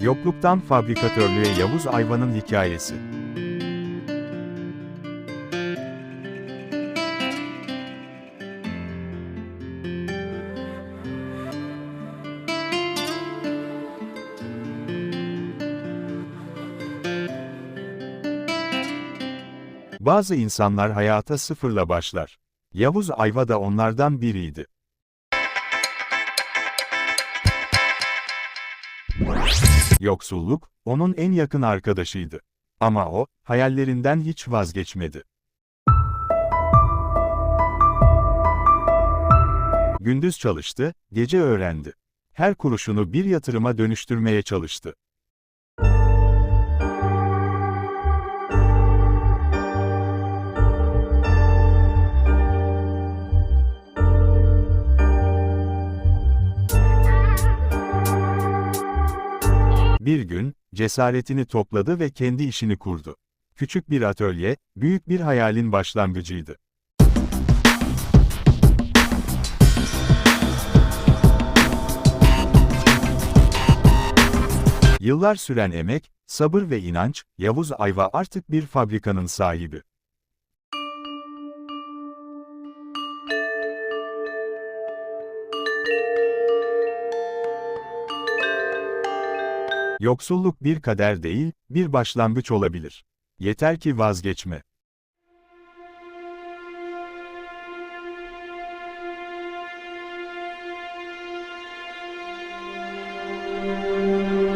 Yokluktan fabrikatörlüğe Yavuz Ayva'nın hikayesi. Bazı insanlar hayata sıfırla başlar. Yavuz Ayva da onlardan biriydi. Yoksulluk, onun en yakın arkadaşıydı. Ama o, hayallerinden hiç vazgeçmedi. Gündüz çalıştı, gece öğrendi. Her kuruşunu bir yatırıma dönüştürmeye çalıştı. Bir gün, cesaretini topladı ve kendi işini kurdu. Küçük bir atölye, büyük bir hayalin başlangıcıydı. Yıllar süren emek, sabır ve inanç, Yavuz Ayva artık bir fabrikanın sahibi. Yoksulluk bir kader değil, bir başlangıç olabilir. Yeter ki vazgeçme. Müzik